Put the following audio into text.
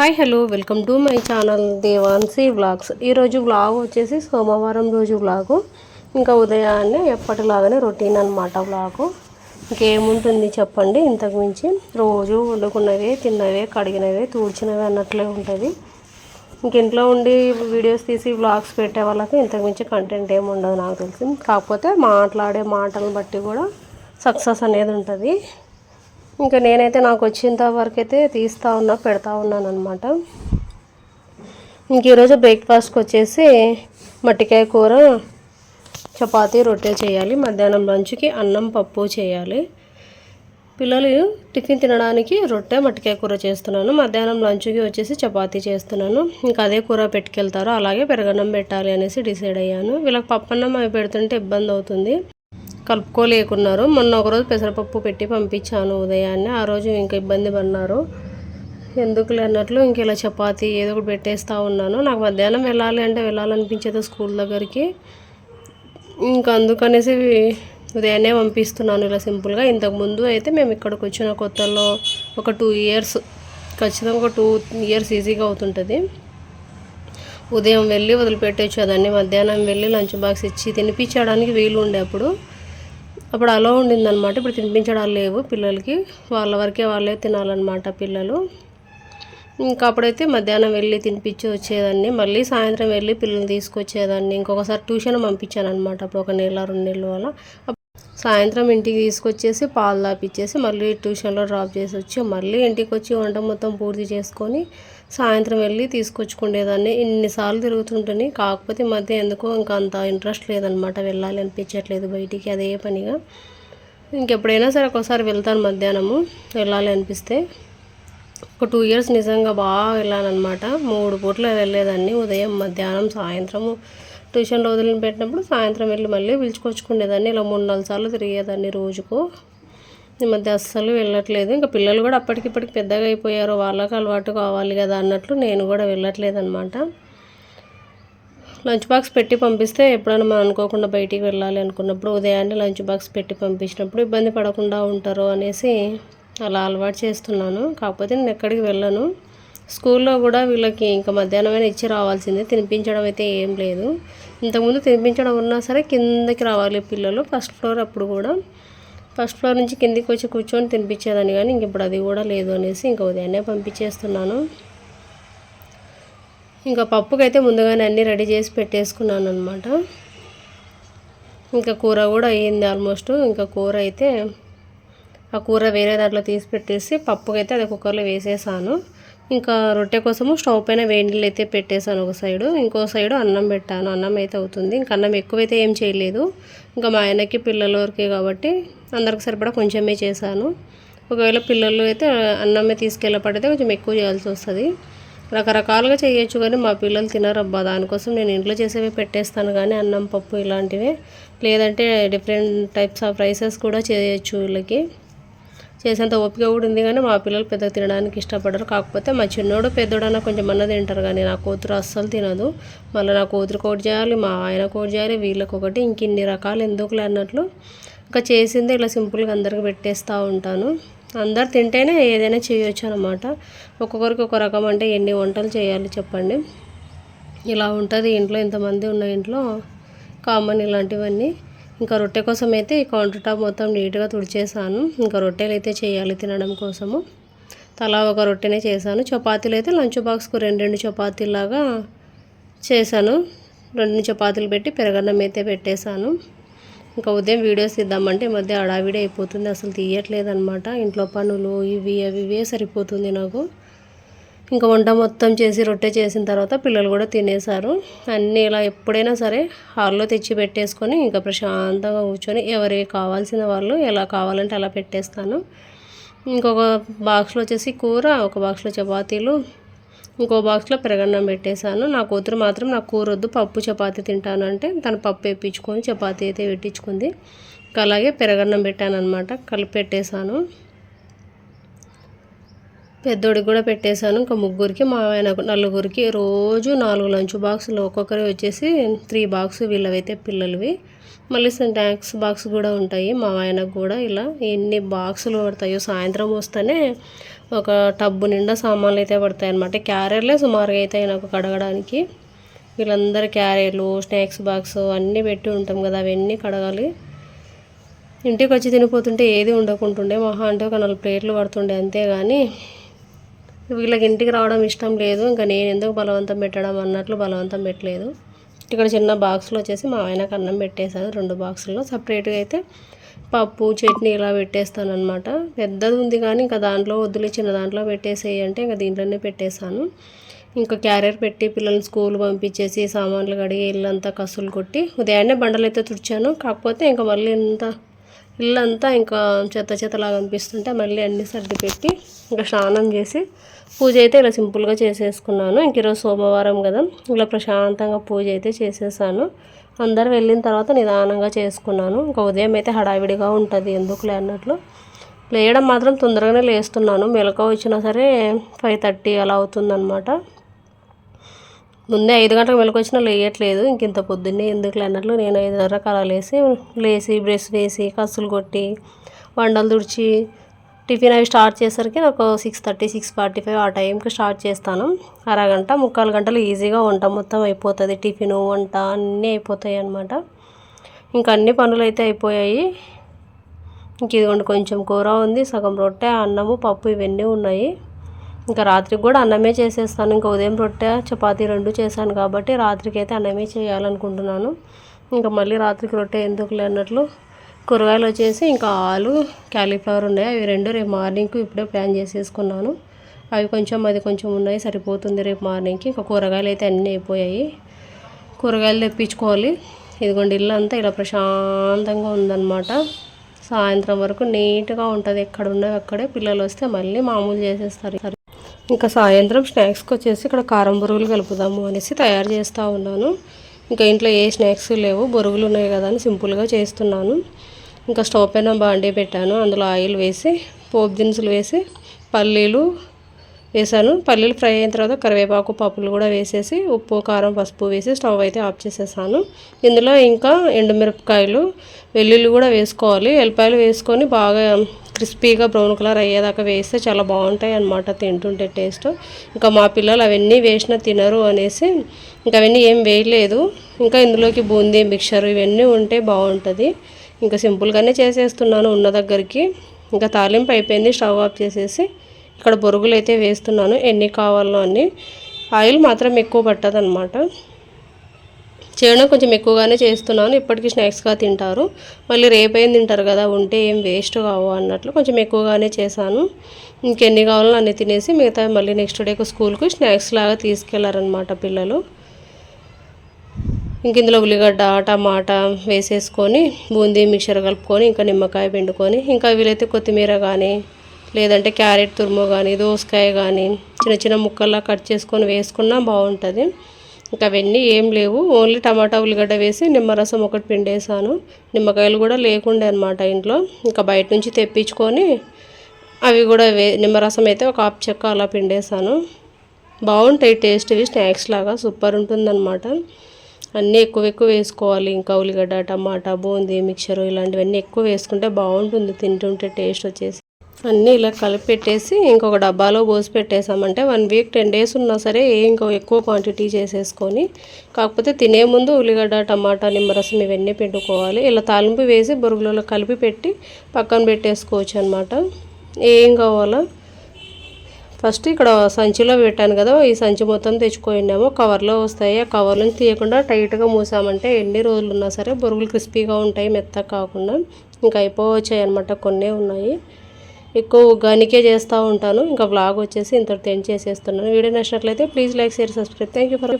Hi hello welcome to my channel Devansi vlogs. ఈరోజు vlog వచ్చేసి సోమవారం రోజు వ్లాగు. ఇంకా ఉదయాన్నే ఎప్పటిలాగానే రొటీన్ అనమాట వ్లాగు. ఇంకేముంటుంది చెప్పండి ఇంతకు మించి. రోజు వండుకున్నవే తిన్నవే కడిగినవే తూడ్చినవే అన్నట్లే ఉంటుంది. ఇంక ఇంట్లో ఉండి వీడియోస్ తీసి వ్లాగ్స్ పెట్టే వాళ్ళకి ఇంతకు మించి కంటెంట్ ఏమి ఉండదు నాకు తెలిసి. కాకపోతే మాట్లాడే మాటలను బట్టి కూడా సక్సెస్ అనేది ఉంటుంది. ఇంకా నేనైతే నాకు వచ్చేంత వరకు అయితే తీస్తూ ఉన్నా పెడతా ఉన్నాను అనమాట ఇంక ఈరోజు బ్రేక్ఫాస్ట్కి వచ్చేసి మట్టికాయ కూర చపాతి రొట్టె చేయాలి. మధ్యాహ్నం లంచ్కి అన్నం పప్పు చేయాలి. పిల్లలు టిఫిన్ తినడానికి రొట్టె మట్టికాయ కూర చేస్తున్నాను. మధ్యాహ్నం లంచ్కి వచ్చేసి చపాతీ చేస్తున్నాను. ఇంకా అదే కూర పెట్టుకెళ్తారు. అలాగే పెరగన్నం పెట్టాలి అనేసి డిసైడ్ అయ్యాను. వీళ్ళకి పప్పన్నం అవి పెడుతుంటే ఇబ్బంది అవుతుంది. కలుపుకోలేకున్నారు. మొన్న ఒకరోజు పెసరపప్పు పెట్టి పంపించాను ఉదయాన్నే. ఆ రోజు ఇంకా ఇబ్బంది పడినారు. ఎందుకు లేనట్లు ఇంక ఇలా చపాతి ఏదో ఒకటి పెట్టేస్తూ ఉన్నాను. నాకు మధ్యాహ్నం వెళ్ళాలి అంటే వెళ్ళాలనిపించేది స్కూల్ దగ్గరికి. ఇంకా అందుకనేసి ఉదయాన్నే పంపిస్తున్నాను ఇలా సింపుల్గా. ఇంతకుముందు అయితే మేము ఇక్కడికి వచ్చిన కొత్తలో ఒక టూ ఇయర్స్ ఖచ్చితంగా ఒక టూ ఇయర్స్ ఈజీగా అవుతుంటుంది. ఉదయం వెళ్ళి వదిలిపెట్టి అదన్నీ మధ్యాహ్నం వెళ్ళి లంచ్ బాక్స్ ఇచ్చి తినిపించడానికి వీలు ఉండే అప్పుడు. అప్పుడు అలా ఉండిందనమాట ఇప్పుడు తినిపించడాలు లేవు పిల్లలకి. వాళ్ళ వరకే వాళ్ళే తినాలన్నమాట పిల్లలు. ఇంకా అప్పుడైతే మధ్యాహ్నం వెళ్ళి తినిపించి వచ్చేదాన్ని. మళ్ళీ సాయంత్రం వెళ్ళి పిల్లల్ని తీసుకొచ్చేదాన్ని. ఇంకొకసారి ట్యూషన్ పంపించాను అనమాట అప్పుడు ఒక నెల రెండు నెలలు అలా సాయంత్రం ఇంటికి తీసుకొచ్చేసి పాలు తాపిచ్చేసి మళ్ళీ ట్యూషన్లో డ్రాప్ చేసి వచ్చి మళ్ళీ ఇంటికి వచ్చి వంట మొత్తం పూర్తి చేసుకొని సాయంత్రం వెళ్ళి తీసుకొచ్చుకునేదాన్ని ఇన్నిసార్లు తిరుగుతుంటుంది కాకపోతే మధ్య ఎందుకో ఇంకా అంత ఇంట్రెస్ట్ లేదనమాట వెళ్ళాలి అనిపించట్లేదు బయటికి అదే పనిగా. ఇంకెప్పుడైనా సరే ఒకసారి వెళ్తాను మధ్యాహ్నము వెళ్ళాలి అనిపిస్తే. ఒక టూ ఇయర్స్ నిజంగా బాగా వెళ్ళానమాట మూడు పూట్ల వెళ్ళేదాన్ని. ఉదయం మధ్యాహ్నం సాయంత్రము ట్యూషన్లో వదిలిని పెట్టినప్పుడు సాయంత్రం వెళ్ళి మళ్ళీ పిలుచుకొచ్చుకునేదాన్ని. ఇలా మూడు నాలుగు సార్లు తిరిగేదాన్ని రోజుకు. ఈ మధ్య అస్సలు వెళ్ళట్లేదు. ఇంకా పిల్లలు కూడా అప్పటికిప్పటికి పెద్దగా అయిపోయారు. వాళ్ళకి అలవాటు కావాలి కదా అన్నట్లు నేను కూడా వెళ్ళట్లేదు అనమాట లంచ్ బాక్స్ పెట్టి పంపిస్తే ఎప్పుడైనా మనం అనుకోకుండా బయటికి వెళ్ళాలి అనుకున్నప్పుడు ఉదయాన్నే లంచ్ బాక్స్ పెట్టి పంపించినప్పుడు ఇబ్బంది పడకుండా ఉంటారు అనేసి అలా అలవాటు చేస్తున్నాను. కాకపోతే నేను ఎక్కడికి వెళ్ళను. స్కూల్లో కూడా వీళ్ళకి ఇంకా మధ్యాహ్నం ఇచ్చి రావాల్సిందే. తినిపించడం అయితే ఏం లేదు. ఇంతకుముందు తినిపించడం ఉన్నా సరే కిందకి రావాలి పిల్లలు ఫస్ట్ ఫ్లోర్ అప్పుడు కూడా. ఫస్ట్ ఫ్లోర్ నుంచి కిందికి వచ్చి కూర్చొని తినిపించేదాన్ని కానీ ఇంక ఇప్పుడు అది కూడా లేదు అనేసి ఇంకా ఉదయాన్నే పంపించేస్తున్నాను. ఇంకా పప్పుకైతే ముందుగానే అన్నీ రెడీ చేసి పెట్టేసుకున్నాను అనమాట ఇంకా కూర కూడా అయ్యింది ఆల్మోస్ట్. ఇంకా కూర అయితే ఆ కూర వేరే దాంట్లో తీసి పెట్టేసి పప్పుకైతే అది కుక్కర్లో వేసేసాను. ఇంకా రొట్టె కోసము స్టవ్ పైన వేడిలు అయితే పెట్టేశాను ఒక సైడు. ఇంకో సైడు అన్నం పెట్టాను. అన్నం అయితే అవుతుంది. ఇంకా అన్నం ఎక్కువైతే ఏం చేయలేదు. ఇంకా మా ఆయనకి పిల్లల వరకే కాబట్టి అందరికి సరిపడా కొంచెమే చేశాను. ఒకవేళ పిల్లలు అయితే అన్నమే తీసుకెళ్ళపడితే కొంచెం ఎక్కువ చేయాల్సి వస్తుంది. రకరకాలుగా చేయొచ్చు కానీ మా పిల్లలు తినరబ్బా. దానికోసం నేను ఇంట్లో చేసేవి పెట్టేస్తాను కానీ అన్నం పప్పు ఇలాంటివి. లేదంటే డిఫరెంట్ టైప్స్ ఆఫ్ రైసెస్ కూడా చేయొచ్చు వీళ్ళకి. చేసేంత ఓపిక కూడా ఉంది కానీ మా పిల్లలు పెద్దగా తినడానికి ఇష్టపడరు. కాకపోతే మా చిన్నోడు పెద్దోడన్నా కొంచెం అన్న తింటారు కానీ నా కూతురు అస్సలు తినదు. మళ్ళీ నా కూతురు కోటి చేయాలి మా ఆయన కోటి చేయాలి వీళ్ళకి ఒకటి ఇంక ఇన్ని రకాలు ఎందుకులే అన్నట్లు ఇంకా చేసిందే ఇలా సింపుల్గా అందరికి పెట్టేస్తూ ఉంటాను. అందరు తింటేనే ఏదైనా చేయొచ్చు అనమాట ఒక్కొక్కరికి ఒక రకం అంటే ఎన్ని వంటలు చేయాలి చెప్పండి. ఇలా ఉంటుంది ఇంట్లో ఇంతమంది ఉన్న ఇంట్లో కామన్ ఇలాంటివన్నీ. ఇంకా రొట్టె కోసం అయితే ఈ కౌంటర్ టాప్ మొత్తం నీట్గా తుడిచేసాను. ఇంకా రొట్టెలు అయితే చేయాలి తినడం కోసము. తలా ఒక రొట్టెనే చేశాను. చపాతీలు అయితే లంచ్ బాక్స్కు రెండు రెండు చపాతీలాగా చేశాను. రెండు చపాతీలు పెట్టి పెరగన్నం అయితే పెట్టేశాను. ఇంకా ఉదయం వీడియోస్ ఇద్దామంటే ఈ మధ్య అడావిడి అయిపోతుంది. అసలు తీయట్లేదు అనమాట ఇంట్లో పనులు ఇవి అవి ఇవే సరిపోతుంది నాకు. ఇంకా వంట మొత్తం చేసి రొట్టె చేసిన తర్వాత పిల్లలు కూడా తినేశారు. అన్నీ ఇలా ఎప్పుడైనా సరే హాల్లో తెచ్చి పెట్టేసుకొని ఇంకా ప్రశాంతంగా కూర్చొని ఎవరికి కావాల్సిన వాళ్ళు ఎలా కావాలంటే అలా పెట్టేస్తాను. ఇంకొక బాక్స్లో వచ్చేసి కూర ఒక బాక్స్లో చపాతీలు ఇంకో బాక్స్లో పెరగన్నం పెట్టేశాను. నా కూతురు మాత్రం నాకు కూర వద్దు పప్పు చపాతీ తింటాను అంటే తన పప్పు వేయించుకొని చపాతీ అయితే పెట్టించుకుంది. అలాగే పెరగన్నం పెట్టాను అనమాట కలిపి పెట్టేశాను. పెద్దోడికి కూడా పెట్టేశాను. ఇంకా ముగ్గురికి మా ఆయన నలుగురికి రోజు నాలుగు లంచ్ బాక్సులు. ఒక్కొక్కరి వచ్చేసి త్రీ బాక్స్ వీళ్ళవైతే పిల్లలవి. మళ్ళీ స్నాక్స్ బాక్స్ కూడా ఉంటాయి. మా ఆయనకు కూడా ఇలా ఎన్ని బాక్సులు పడతాయో సాయంత్రం వస్తేనే ఒక టబ్బు నిండా సామాన్లు అయితే పడతాయి అనమాట క్యారియర్లే సుమారుగా అయితే నాకు కడగడానికి. వీళ్ళందరూ క్యారియర్లు స్నాక్స్ బాక్స్ అన్నీ పెట్టి ఉంటాం కదా అవన్నీ కడగాలి. ఇంటికి వచ్చి తినిపోతుంటే ఏది ఉండకుంటుండే మహా అంటే ఒక నాలుగు ప్లేట్లు పడుతుండే అంతేగాని వీళ్ళకి ఇంటికి రావడం ఇష్టం లేదు. ఇంకా నేను ఎందుకు బలవంతం పెట్టడం అన్నట్లు బలవంతం పెట్టలేదు. ఇక్కడ చిన్న బాక్స్లో వచ్చేసి మా ఆయనకు అన్నం పెట్టేశాను రెండు బాక్సుల్లో సపరేట్గా అయితే పప్పు చట్నీ ఇలా పెట్టేస్తాను అనమాట పెద్దది ఉంది కానీ ఇంకా దాంట్లో వద్దులే చిన్న దాంట్లో పెట్టేసేయి అంటే ఇంకా దీంట్లోనే పెట్టేశాను ఇంకా క్యారియర్ పెట్టి పిల్లల్ని స్కూల్ పంపించేసి సామాన్లు కడిగి ఇల్లంతా కసులు కొట్టి ఉదయాన్నే బండలు అయితే తుడిచాను. కాకపోతే ఇంకా మళ్ళీ ఇంత ఇల్లంతా ఇంకా చెత్త చెత్తలాగా అనిపిస్తుంటే మళ్ళీ అన్నీ సర్దిపెట్టి ఇంకా స్నానం చేసి పూజ అయితే ఇలా సింపుల్గా చేసేసుకున్నాను. ఇంక ఈరోజు సోమవారం కదా ఇలా ప్రశాంతంగా పూజ అయితే చేసేసాను. అందరు వెళ్ళిన తర్వాత నిదానంగా చేసుకున్నాను. ఇంకా ఉదయం అయితే హడావిడిగా ఉంటుంది ఎందుకులే అన్నట్లు. లేయడం మాత్రం తొందరగానే లేస్తున్నాను. మెలక వచ్చినా సరే ఫైవ్ థర్టీ అలా అవుతుందన్నమాట. ముందే ఐదు గంటలకు మెలకు వచ్చినా లేయట్లేదు. ఇంక ఇంత పొద్దున్నే ఎందుకు అన్నట్లు నేను ఐదున్నర అలా లేసి లేచి బ్రష్ వేసి కసులు కొట్టి వండలు తుడిచి టిఫిన్ అవి స్టార్ట్ చేసరికి నాకు six thirty six forty five ఆ టైంకి స్టార్ట్ చేస్తాను. అరగంట ముక్కాలు గంటలు ఈజీగా వంట మొత్తం అయిపోతుంది. టిఫిన్ వంట అన్నీ అయిపోతాయి అనమాట ఇంకా అన్ని పనులు అయితే అయిపోయాయి. ఇంక ఇదిగోండి కొంచెం కూర ఉంది సగం రొట్టె అన్నము పప్పు ఇవన్నీ ఉన్నాయి. ఇంకా రాత్రికి కూడా అన్నమే చేసేస్తాను. ఇంకా ఉదయం రొట్టె చపాతీ రెండు చేశాను కాబట్టి రాత్రికి అయితే అన్నమే చేయాలనుకుంటున్నాను. ఇంకా మళ్ళీ రాత్రికి రొట్టె ఎందుకు లేనట్లు కూరగాయలు వచ్చేసి ఇంకా ఆలు క్యాలీఫ్లవర్ ఉన్నాయి. అవి రెండు రేపు మార్నింగ్కి ఇప్పుడే ప్లాన్ చేసేసుకున్నాను. అవి కొంచెం అది కొంచెం ఉన్నాయి సరిపోతుంది రేపు మార్నింగ్కి. ఇంకా కూరగాయలు అయితే అన్నీ అయిపోయాయి. కూరగాయలు తెప్పించుకోవాలి. ఇదిగోండి ఇల్లు అంతా ఇలా ప్రశాంతంగా ఉందన్నమాట. సాయంత్రం వరకు నీట్గా ఉంటుంది. ఎక్కడ ఉన్నవి అక్కడే పిల్లలు వస్తే మళ్ళీ మామూలు చేసేస్తారు. ఇంకా సాయంత్రం స్నాక్స్కి వచ్చేసి ఇక్కడ కారం బొరుగులు కలుపుదాము అనేసి తయారు చేస్తూ ఉన్నాను. ఇంకా ఇంట్లో ఏ స్నాక్స్ లేవు బొరుగులు ఉన్నాయి కదా అని సింపుల్గా చేస్తున్నాను. ఇంకా స్టవ్ పైన బాండీ పెట్టాను. అందులో ఆయిల్ వేసి పోపు దినుసులు వేసి పల్లీలు వేసాను. పల్లీలు ఫ్రై అయిన తర్వాత కరివేపాకు పప్పులు కూడా వేసేసి ఉప్పు కారం పసుపు వేసి స్టవ్ అయితే ఆఫ్ చేసేసాను. ఇందులో ఇంకా ఎండుమిరపకాయలు వెల్లుల్లి కూడా వేసుకోవాలి. ఎల్లిపాయలు వేసుకొని బాగా క్రిస్పీగా బ్రౌన్ కలర్ అయ్యేదాకా వేస్తే చాలా బాగుంటాయి అనమాట తింటుంటే టేస్ట్. ఇంకా మా పిల్లలు అవన్నీ వేసినా తినరు అనేసి ఇంకా అవన్నీ ఏం వేయలేదు. ఇంకా ఇందులోకి బూందీ మిక్చర్ ఇవన్నీ ఉంటే బాగుంటుంది. ఇంకా సింపుల్గానే చేసేస్తున్నాను ఉన్న దగ్గరికి. ఇంకా తాలింపు అయిపోయింది. స్టవ్ ఆఫ్ చేసేసి ఇక్కడ బొరుగులు అయితే వేస్తున్నాను. ఎన్ని కావాలో అన్ని. ఆయిల్ మాత్రం ఎక్కువ పట్టదనమాట చేయడం కొంచెం ఎక్కువగానే చేస్తున్నాను. ఇప్పటికీ స్నాక్స్గా తింటారు. మళ్ళీ రేపేం తింటారు కదా ఉంటే ఏం వేస్ట్ కావు అన్నట్లు కొంచెం ఎక్కువగానే చేశాను. ఇంకెన్ని కావాలో అన్నీ తినేసి మిగతా మళ్ళీ నెక్స్ట్ డేకు స్కూల్కి స్నాక్స్ లాగా తీసుకెళ్ళారనమాట పిల్లలు. ఇంక ఇందులో ఉల్లిగడ్డ టమాటా వేసేసుకొని బూందీ మిక్చర్ కలుపుకొని ఇంకా నిమ్మకాయ పిండుకొని ఇంకా వీలైతే కొత్తిమీర కానీ లేదంటే క్యారెట్ తురుము కానీ దోసకాయ కానీ చిన్న చిన్న ముక్కల్లా కట్ చేసుకొని వేసుకున్నా బాగుంటుంది ఇంకా అవన్నీ ఏం లేవు. ఓన్లీ టమాటా ఉల్లిగడ్డ వేసి నిమ్మరసం ఒకటి పిండేసాను. నిమ్మకాయలు కూడా లేకుండే అనమాట ఇంట్లో. ఇంకా బయట నుంచి తెప్పించుకొని అవి కూడా వే నిమ్మరసం అయితే ఒక ఆప్ చెక్క అలా పిండేసాను. బాగుంటాయి టేస్ట్ ఇవి స్నాక్స్ లాగా సూపర్ ఉంటుందన్నమాట. అన్నీ ఎక్కువ ఎక్కువ వేసుకోవాలి. ఇంకా ఉల్లిగడ్డ టమాటా బూందీ మిక్చర్ ఇలాంటివన్నీ ఎక్కువ వేసుకుంటే బాగుంటుంది తింటుంటే టేస్ట్ వచ్చేసి. అన్నీ ఇలా కలిపి పెట్టేసి ఇంకొక డబ్బాలో పోసి పెట్టేసామంటే వన్ వీక్ టెన్ డేస్ ఉన్నా సరే ఇంకో ఎక్కువ క్వాంటిటీ చేసేసుకొని కాకపోతే తినే ముందు ఉల్లిగడ్డ టమాటా నిమ్మరసం ఇవన్నీ పెట్టుకోవాలి ఇలా తాలింపు వేసి బొరుగులలో కలిపి పెట్టి పక్కన పెట్టేసుకోవచ్చు అనమాట ఏం కావాలో? ఫస్ట్ ఇక్కడ సంచిలో పెట్టాను కదా ఈ సంచి మొత్తం తెచ్చుకోయినాము కవర్లో వస్తాయి. ఆ కవర్లను తీయకుండా టైట్గా మూసామంటే ఎన్ని రోజులు ఉన్నా సరే బొరుగులు క్రిస్పీగా ఉంటాయి మెత్తగా కాకుండా. ఇంకా అయిపోవచ్చాయి అనమాట కొన్నే ఉన్నాయి. ఎక్కువ గనికే చేస్తూ ఉంటాను. ఇంకా బ్లాగ్ వచ్చేసి ఇంత టెన్ చేసేస్తున్నాను. వీడియో నచ్చినట్లయితే please like share subscribe thank you for